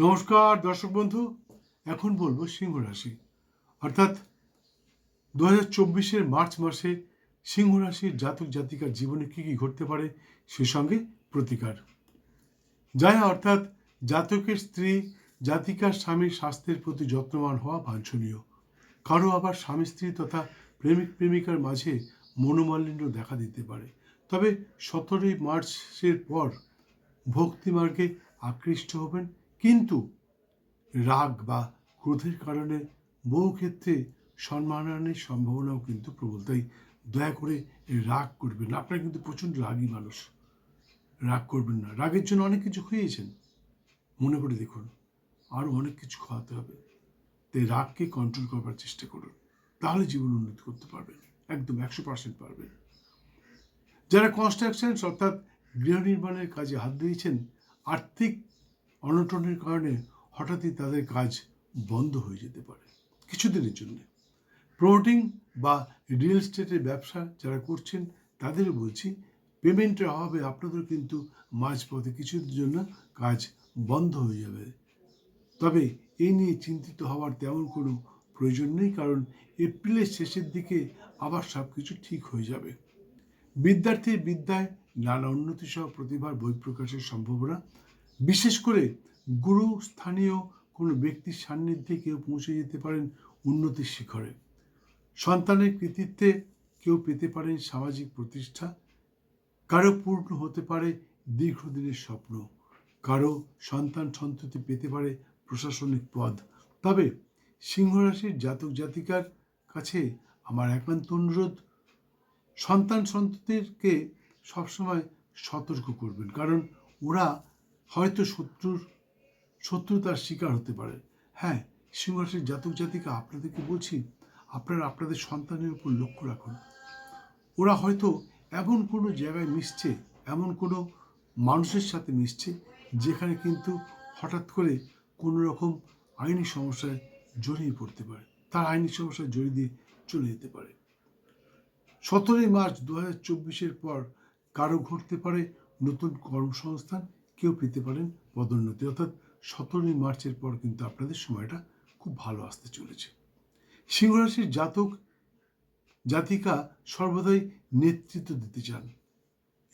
নমস্কার, দর্শক বন্ধু। এখন বলব সিংহ রাশি। অর্থাৎ দু হাজার মার্চ মাসে সিংহ রাশির জাতক জাতিকার জীবনে কী কী ঘটতে পারে সে সঙ্গে প্রতিকার। যাই অর্থাৎ জাতকের স্ত্রী, জাতিকার স্বামীর স্বাস্থ্যের প্রতি যত্নবান হওয়া বাঞ্ছনীয়। কারও আবার স্বামী, স্ত্রী তথা প্রেমিক, প্রেমিকার মাঝে মনোমালিন্য দেখা দিতে পারে। তবে সতেরোই মার্চের পর ভক্তিমার্গে আকৃষ্ট হবেন কিন্তু রাগ বা ক্রোধের কারণে বহু ক্ষেত্রে সম্মানহানির সম্ভাবনাও কিন্তু প্রবল। তাই দয়া করে রাগ করবেন না। আপনারা কিন্তু প্রচণ্ড রাগী মানুষ। রাগ করবেন না। রাগের জন্য অনেক কিছু খুঁজেছেন মনে করে দেখুন, আরও অনেক কিছু খাওয়াতে হবে। তাই রাগকে কন্ট্রোল করবার চেষ্টা করুন। তাহলে জীবন উন্নতি করতে পারবেন। একদম একশো পার্সেন্ট পারবেন। যারা কনস্ট্রাকশন অর্থাৎ গৃহ নির্মাণের কাজে হাত দিয়েছেন, আর্থিক অনটনের কারণে হঠাৎই তাদের কাজ বন্ধ হয়ে যেতে পারে কিছুদিনের জন্য। প্রমোটিং বা রিয়েল এস্টেটের ব্যবসা যারা করছেন, তাদের বলছি পেমেন্টের অভাবে আপনাদের কিন্তু মাঝপথে কিছুদিনের জন্য কাজ বন্ধ হয়ে যাবে। তবে এই নিয়ে চিন্তিত হওয়ার তেমন কোনো প্রয়োজন নেই, কারণ এপ্রিলের শেষের দিকে আবার সব কিছু ঠিক হয়ে যাবে। বিদ্যার্থীর বিদ্যায় নানা উন্নতি সহ প্রতিভার বহিঃপ্রকাশের সম্ভাবনা বিশেষ করে গুরু স্থানীয় কোনো ব্যক্তির সান্নিধ্যে কেউ পৌঁছে যেতে পারেন উন্নতির শিখরে। সন্তানের কৃতিত্বে কেউ পেতে পারেন সামাজিক প্রতিষ্ঠা। কারও পূর্ণ হতে পারে দীর্ঘদিনের স্বপ্ন। কারও সন্তান সন্ততি পেতে পারে প্রশাসনিক পদ। তবে সিংহরাশির জাতক জাতিকার কাছে আমার একান্ত অনুরোধ, সন্তান সন্ততিকে সবসময় সতর্ক করবেন। কারণ ওরা হয়তো শত্রুর, শত্রুতার শিকার হতে পারে। হ্যাঁ সিংহরাশির জাতক জাতিকা আপনাদেরকে বলছি, আপনারা আপনাদের সন্তানের উপর লক্ষ্য রাখুন। ওরা হয়তো এমন কোনো জায়গায় মিশছে, এমন কোনো মানুষের সাথে মিশছে, যেখানে কিন্তু হঠাৎ করে কোনো রকম আইনি সমস্যায় জড়িয়ে পড়তে পারে। তার আইনি সমস্যায় জড়িয়ে দিয়ে চলে যেতে পারে। সতেরোই মার্চ দু হাজার চব্বিশের পর কারও ঘটতে পারে নতুন কর্মসংস্থান কেউ পেতে পারেন পদোন্নতি। অর্থাৎ সতেরোই মার্চের পর কিন্তু আপনাদের সময়টা খুব ভালো আসতে চলেছে। সিংহরাশির জাতক, জাতিকা সর্বদাই নেতৃত্ব দিতে চান।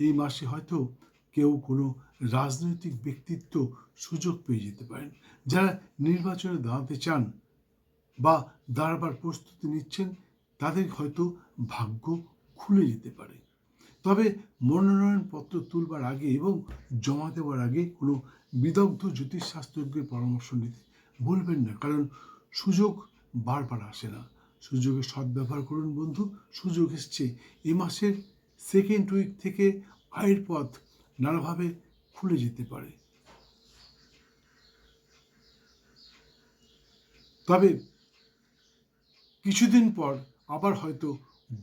এই মাসে হয়তো কেউ কোনো রাজনৈতিক ব্যক্তিত্ব সুযোগ পেয়ে যেতে পারেন। যারা নির্বাচনে দাঁড়াতে চান বা দাঁড়াবার প্রস্তুতি নিচ্ছেন, তাদের হয়তো ভাগ্য খুলে যেতে পারে। তবে মনোনয়নপত্র তুলবার আগে এবং জমা দেওয়ার আগে কোনো বিদগ্ধ জ্যোতিষশাস্ত্রজ্ঞের পরামর্শ নিতে বলবেন না, কারণ সুযোগ বারবার আসে না। সুযোগের সদ্ব্যবহার করুন বন্ধু, সুযোগ এসছে। এ মাসের সেকেন্ড উইক থেকে আয়ের পথ নানাভাবে খুলে যেতে পারে। তবে কিছুদিন পর আবার হয়তো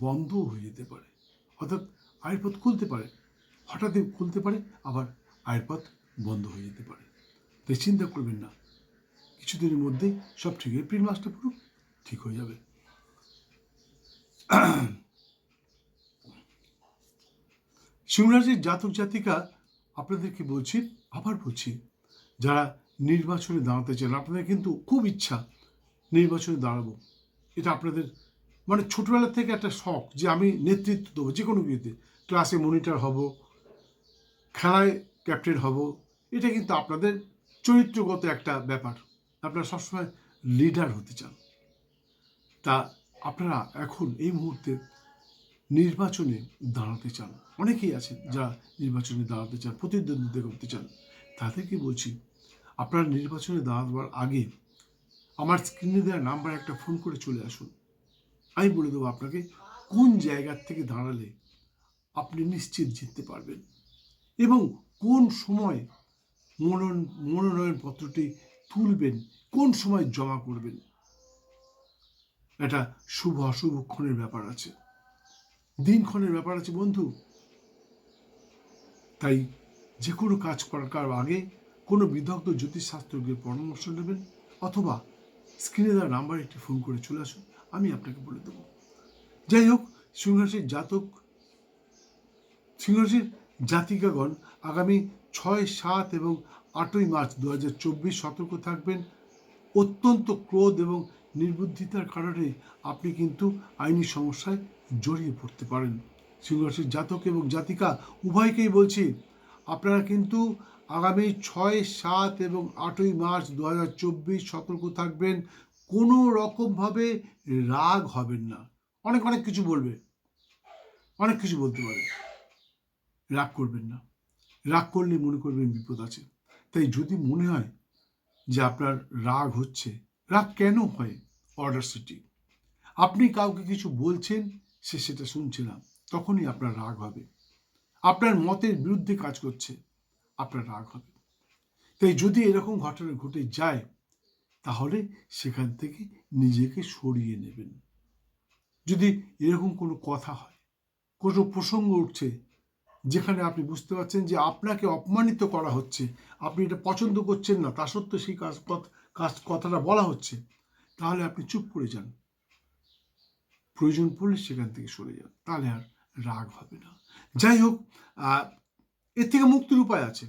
বন্ধও হয়ে যেতে পারে। অর্থাৎ আয়ের পথ খুলতে পারে। হঠাৎই খুলতে পারে, আবার আয়ের পথ বন্ধ হয়ে যেতে পারে। তাই চিন্তা করবেন না। কিছুদিনের মধ্যেই সব ঠিক এপ্রিল মাসটা পুরো ঠিক হয়ে যাবে। সিংহরাজির জাতক জাতিকা, আপনাদেরকে বলছি, আবার বলছি, যারা নির্বাচনে দাঁড়াতে চান, আপনাদের কিন্তু খুব ইচ্ছা নির্বাচনে দাঁড়াবো। এটা আপনাদের মানে ছোটবেলা থেকে একটা শখ যে আমি নেতৃত্ব দেবো, যে কোনো কিছুতে। ক্লাসে মনিটর হব, খেলায় ক্যাপ্টেন হব, এটা কিন্তু আপনাদের চরিত্রগত একটা ব্যাপার। আপনারা সবসময় লিডার হতে চান। তা আপনারা এখন এই মুহূর্তে নির্বাচনে দাঁড়াতে চান। অনেকেই আছেন যারা নির্বাচনে দাঁড়াতে চান, প্রতিদ্বন্দ্বিতা করতে চান। তাদেরকে বলছি, আপনারা নির্বাচনে দাঁড়াবার আগে আমার স্ক্রিনে দেওয়া নাম্বার একটা ফোন করে চলে আসুন। আমি বলে দেবো আপনাকে, কোন জায়গার থেকে দাঁড়ালে আপনি নিশ্চিত জিততে পারবেন? এবং কোন সময় মনোনয়ন মনোনয়ন পত্রটি তুলবেন, কোন সময় জমা করবেন? এটা শুভ অশুভক্ষণের ব্যাপার আছে। দিনক্ষণের ব্যাপার আছে বন্ধু। তাই যে কোনো কাজ করার আগে কোনো বিদগ্ধ জ্যোতিষশাস্ত্রজ্ঞের পরামর্শ নেবেন, অথবা স্ক্রিনে দেওয়া নাম্বার একটি ফোন করে চলে আসুন। আমি আপনাকে বলে দেবো। যাই হোক সিংহরাশির জাতক সিংহরাশির জাতিকাগণ আগামী ছয়, সাত এবং আটই মার্চ দু হাজার চব্বিশ সতর্ক থাকবেন। অত্যন্ত ক্রোধ এবং নির্বুদ্ধিতার কারণে আপনি কিন্তু আইনি সমস্যায় জড়িয়ে পড়তে পারেন। সিংহরাশির জাতক এবং জাতিকা, উভয়কেই বলছি, আপনারা কিন্তু আগামী ছয়, সাত এবং আটই মার্চ দু হাজার চব্বিশ সতর্ক থাকবেন। কোনো রকমভাবে রাগ হবেন না। অনেক অনেক কিছু বলবে। অনেক কিছু বলতে পারে। রাগ করবেন না। রাগ করলে মনে করবেন বিপদ আছে। তাই যদি মনে হয় যে আপনার রাগ হচ্ছে, রাগ কেন হয় অর্ডার সিটি আপনি কাউকে কিছু বলছেন, সে সেটা শুনছে না। তখনই আপনার রাগ হবে। আপনার মতের বিরুদ্ধে কাজ করছে। আপনার রাগ হবে। তাই যদি এরকম ঘটনা ঘটে যায় তাহলে সেখান থেকে নিজেকে সরিয়ে নেবেন। যদি এরকম কোনো কথা হয়, কোনো প্রসঙ্গ উঠছে, যেখানে আপনি বুঝতে পারছেন যে আপনাকে অপমানিত করা হচ্ছে, আপনি এটা পছন্দ করছেন না, তা সত্ত্বেও সেই কাজ কাজ কথাটা বলা হচ্ছে, তাহলে আপনি চুপ করে যান। প্রয়োজন পড়লে সেখান থেকে সরে যান, তাহলে আর রাগ হবে না। যাই হোক এর থেকে মুক্তির উপায় আছে।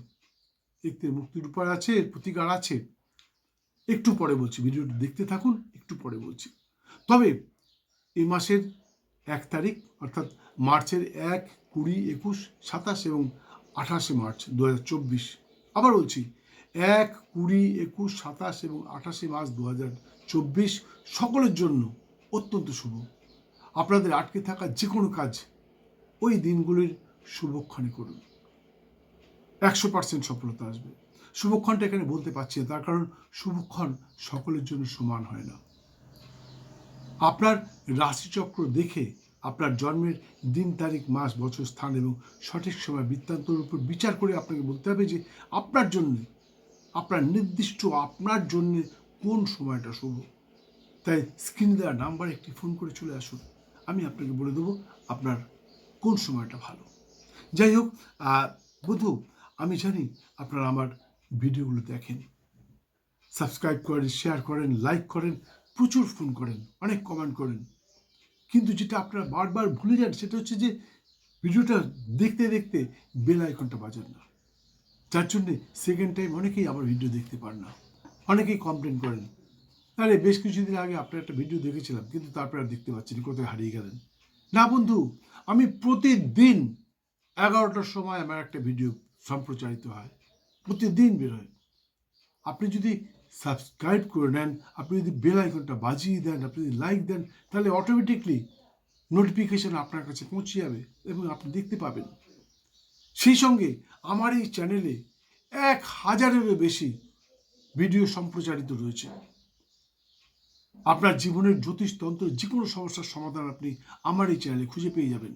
এর থেকে মুক্তির উপায় আছে, এর প্রতিকার আছে। একটু পরে বলছি, ভিডিওটি দেখতে থাকুন, একটু পরে বলছি। তবে এই মাসের এক তারিখ, অর্থাৎ মার্চের এক, কুড়ি, একুশ, সাতাশ এবং আঠাশে মার্চ দু হাজার চব্বিশ, আবার বলছি, এক, কুড়ি, একুশ, সাতাশ এবং আঠাশে মার্চ দু হাজার চব্বিশ সকলের জন্য অত্যন্ত শুভ। আপনাদের আটকে থাকা যে কোনো কাজ ওই দিনগুলির শুভক্ষণে করুন। একশো পার্সেন্ট সফলতা আসবে। শুভক্ষণটা এখানে বলতে পারছি তার কারণ শুভক্ষণ সকলের জন্য সমান হয় না। আপনার রাশিচক্র দেখে আপনার জন্মের দিন, তারিখ, মাস, বছর, স্থান এবং সঠিক সময় বৃত্তান্তর উপর বিচার করে আপনাকে বলতে হবে যে আপনার জন্য, আপনার নির্দিষ্ট আপনার জন্য কোন সময়টা শুভ। তাই স্ক্রিনে দেওয়া নাম্বার একটি ফোন করে চলে আসুন। আমি আপনাকে বলে দেবো আপনার কোন সময়টা ভালো। যাই হোক বন্ধু, আমি জানি আপনারা আমার ভিডিওগুলো দেখেন। সাবস্ক্রাইব করেন শেয়ার করেন লাইক করেন, প্রচুর ফোন করেন, অনেক কমেন্ট করেন। কিন্তু যেটা আপনারা বারবার ভুলে যান, সেটা হচ্ছে যে ভিডিওটা দেখতে দেখতে বেল আইকনটা বাজান না। যার জন্যে সেকেন্ড টাইম অনেকেই আমার ভিডিও দেখতে পান না। অনেকেই কমপ্লেন করেন। আরে, বেশ কিছুদিন আগে আপনার একটা ভিডিও দেখেছিলাম, কিন্তু তারপরে আর দেখতে পাচ্ছি না, কোথায় হারিয়ে গেলেন? না বন্ধু, আমি প্রতিদিন এগারোটার সময় আমার একটা ভিডিও সম্প্রচারিত হয়। প্রতিদিন বেরোয় আপনি যদি সাবস্ক্রাইব করে নেন, আপনি যদি বেল আইকনটা বাজিয়ে দেন, আপনি যদি লাইক দেন, তাহলে অটোমেটিকলি নোটিফিকেশান আপনার কাছে পৌঁছে যাবে এবং আপনি দেখতে পাবেন। সেই সঙ্গে আমার এই চ্যানেলে এক হাজারেরও বেশি ভিডিও সম্প্রচারিত রয়েছে। আপনার জীবনের জ্যোতিষতন্ত্র যে কোনো সমস্যার সমাধান আপনি আমার এই চ্যানেলে খুঁজে পেয়ে যাবেন।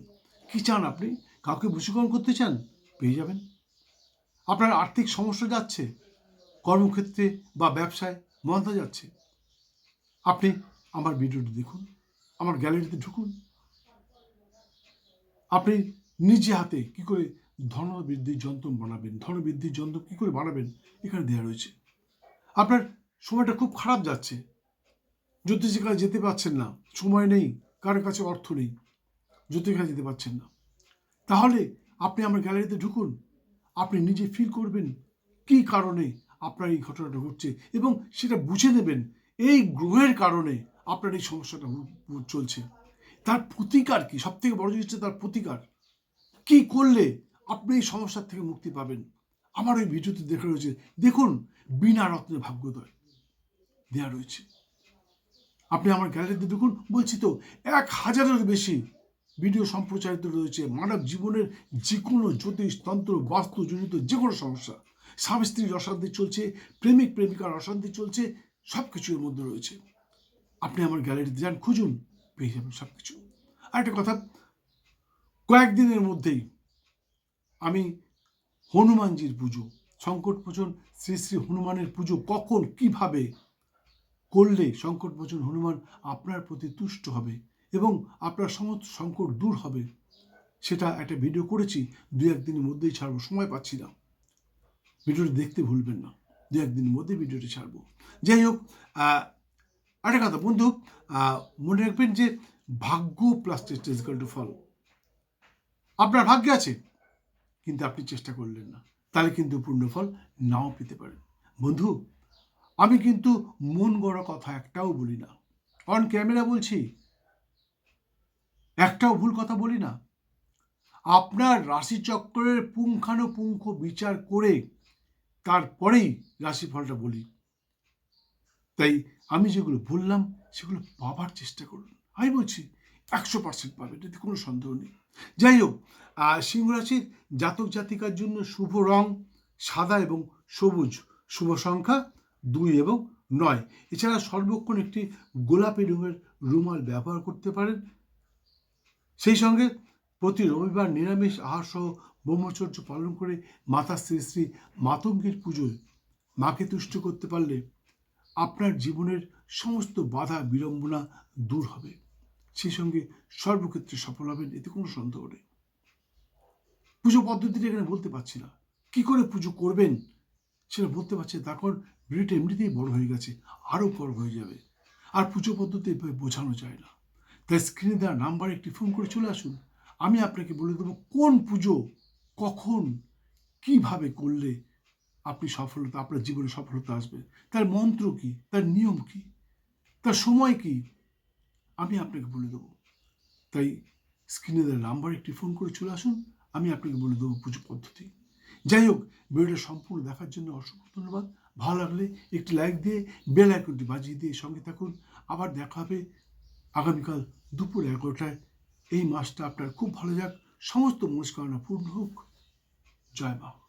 কি চান আপনি? কাউকে বশীকরণ করতে চান? পেয়ে যাবেন। আপনার আর্থিক সমস্যা যাচ্ছে, কর্মক্ষেত্রে বা ব্যবসায় মন্দা যাচ্ছে। আপনি আমার ভিডিওটি দেখুন, আমার গ্যালারিতে ঢুকুন। আপনি নিজে হাতে কি করে ধনবৃদ্ধির যন্ত্র বানাবেন ধনবৃদ্ধির যন্ত্র কি করে বানাবেন এখানে দেওয়া রয়েছে। আপনার সময়টা খুব খারাপ যাচ্ছে। জ্যোতিষের কাছে যেতে পারছেন না, সময় নেই কারোর কাছে অর্থ নেই জ্যোতিষের যেতে পারছেন না। তাহলে আপনি আমার গ্যালারিতে ঢুকুন আপনি নিজে ফিল করবেন কী কারণে আপনার এই ঘটনাটা ঘটছে এবং সেটা বুঝে নেবেন এই গ্রহের কারণে আপনার এই সমস্যাটা চলছে। তার প্রতিকার কি? সব থেকে বড় জিনিস তার প্রতিকার। কি করলে আপনি এই সমস্যার থেকে মুক্তি পাবেন? আমার ওই ভিডিওতে দেখা রয়েছে। দেখুন, বিনা রত্নে ভাগ্যোদয় দেয়া রয়েছে। আপনি আমার গ্যালারিতে দেখুন, বলছি তো, এক হাজারের বেশি ভিডিও সম্প্রচারিত রয়েছে মানব জীবনের যে কোনো জ্যোতিষ, তন্ত্র বাস্তুজনিত যে কোনো সমস্যা। স্বামী স্ত্রীর অশান্তি চলছে, প্রেমিক প্রেমিকার অশান্তি চলছে সব কিছু এর মধ্যে রয়েছে। আপনি আমার গ্যালারিতে যান, খুঁজুন, পেয়ে যাবেন সব কিছু আর একটা কথা, কয়েকদিনের মধ্যেই আমি হনুমানজির পুজো, সংকট মোচন, শ্রী শ্রী হনুমানের পুজো কখন, কীভাবে করলে সংকট মোচন হনুমান আপনার প্রতি তুষ্ট হবে এবং আপনার সমস্ত সংকট দূর হবে। সেটা একটা ভিডিও করেছি, দু একদিনের মধ্যেই ছাড়বো, সময় পাচ্ছি না। ভিডিওটি দেখতে ভুলবেন না, দু একদিনের মধ্যে ভিডিওটি ছাড়বো। যাই হোক আরেকটা কথা, বন্ধু মনে রাখবেন যে ভাগ্য প্লাস চেষ্টা ইজিক্যাল টু ফল আপনার ভাগ্যে আছে, কিন্তু আপনি চেষ্টা করলেন না। তাহলে কিন্তু পূর্ণফল নাও পেতে পারেন। বন্ধু, আমি কিন্তু মন গড়া কথা একটাও বলি না। অন ক্যামেরা বলছি একটাও ভুল কথা বলি না। আপনার রাশিচক্রের পুঙ্খানুপুঙ্খ বিচার করে তারপরেই রাশিফলটা বলি। তাই আমি যেগুলো বললাম সেগুলো পাবার চেষ্টা করুন। আমি বলছি একশো পার্সেন্ট পাবেন এতে কোনো সন্দেহ নেই। যাই হোক আহ, সিংহ রাশির জাতক জাতিকার জন্য শুভ রং সাদা এবং সবুজ শুভ সংখ্যা দুই এবং নয়। এছাড়া সর্বক্ষণ একটি গোলাপি রঙের রুমাল ব্যবহার করতে পারেন। সেই সঙ্গে প্রতি রবিবার নিরামিষ আহার সহ ব্রহ্মচর্য পালন করে মাতা শ্রী শ্রী মাতঙ্গীর পুজোয় মাকে তুষ্ট করতে পারলে আপনার জীবনের সমস্ত বাধা বিড়ম্বনা দূর হবে। সেই সঙ্গে সর্বক্ষেত্রে সফল হবেন, এতে কোনো সন্দেহ নেই। পুজো পদ্ধতিটা এখানে বলতে পারছি না। কি করে পুজো করবেন সেটা বলতে পারছে তার কারণ ভিডিওটা এমনিতেই বড় হয়ে গেছে, আরও বড় হয়ে যাবে। আর পুজো পদ্ধতি বোঝানো যায় না। তাই স্ক্রিনে দেওয়া নাম্বারে একটি ফোন করে চলে আসুন। আমি আপনাকে বলে দেবো কোন পুজো কখন, কীভাবে করলে আপনি সফলতা, আপনার জীবনে সফলতা আসবে। তার মন্ত্র কি? তার নিয়ম কি? তার সময় কি? আমি আপনাকে বলে দেবো। তাই স্ক্রিনে দেওয়া নাম্বারে একটি ফোন করে চলে আসুন। আমি আপনাকে বলে দেবো পুজো পদ্ধতি। যাই হোক, ভিডিওটা সম্পূর্ণ দেখার জন্য অসংখ্য ধন্যবাদ। ভালো লাগলে একটি লাইক দিয়ে বেল আইকনটি বাজিয়ে দিয়ে সঙ্গে থাকুন। আবার দেখা হবে আগামীকাল দুপুর এগারোটায় এই মাসটা আপনার খুব ভালো যাক। সমস্ত মনস্কামনা পূর্ণ হোক। জয় মা